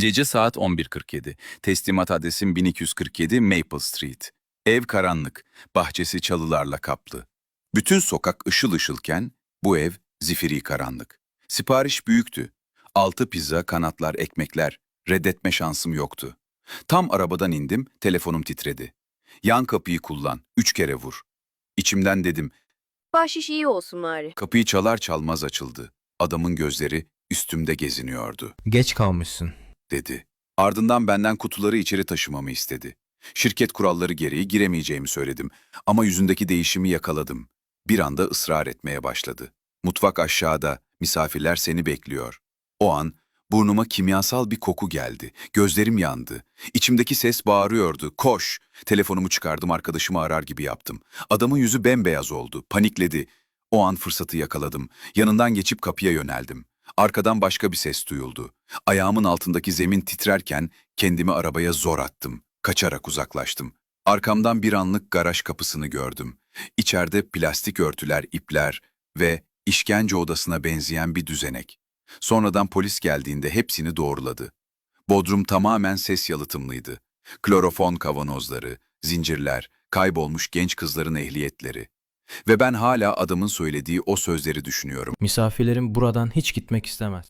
Gece saat 11.47. Teslimat adresim 1247 Maple Street. Ev karanlık, bahçesi çalılarla kaplı. Bütün sokak ışıl ışılken bu ev zifiri karanlık. Sipariş büyüktü. Altı pizza, kanatlar, ekmekler. Reddetme şansım yoktu. Tam arabadan indim, telefonum titredi. Yan kapıyı kullan, üç kere vur. İçimden dedim, Bahşiş iyi olsun bari. kapıyı çalar çalmaz açıldı. Adamın gözleri üstümde geziniyordu. Geç kalmışsın. Dedi. Ardından benden kutuları içeri taşımamı istedi. Şirket kuralları gereği giremeyeceğimi söyledim ama yüzündeki değişimi yakaladım. Bir anda ısrar etmeye başladı. Mutfak aşağıda, misafirler seni bekliyor. O an burnuma kimyasal bir koku geldi. Gözlerim yandı. İçimdeki ses bağırıyordu. Koş! Telefonumu çıkardım arkadaşımı arar gibi yaptım. Adamın yüzü bembeyaz oldu. Panikledi. O an fırsatı yakaladım. Yanından geçip kapıya yöneldim. Arkadan başka bir ses duyuldu. Ayağımın altındaki zemin titrerken kendimi arabaya zor attım. Kaçarak uzaklaştım. Arkamdan bir anlık garaj kapısını gördüm. İçeride plastik örtüler, ipler ve işkence odasına benzeyen bir düzenek. Sonradan polis geldiğinde hepsini doğruladı. Bodrum tamamen ses yalıtımlıydı. Klorofon kavanozları, zincirler, kaybolmuş genç kızların ehliyetleri. Ve ben hala adamın söylediği o sözleri düşünüyorum. Misafirlerim buradan hiç gitmek istemez.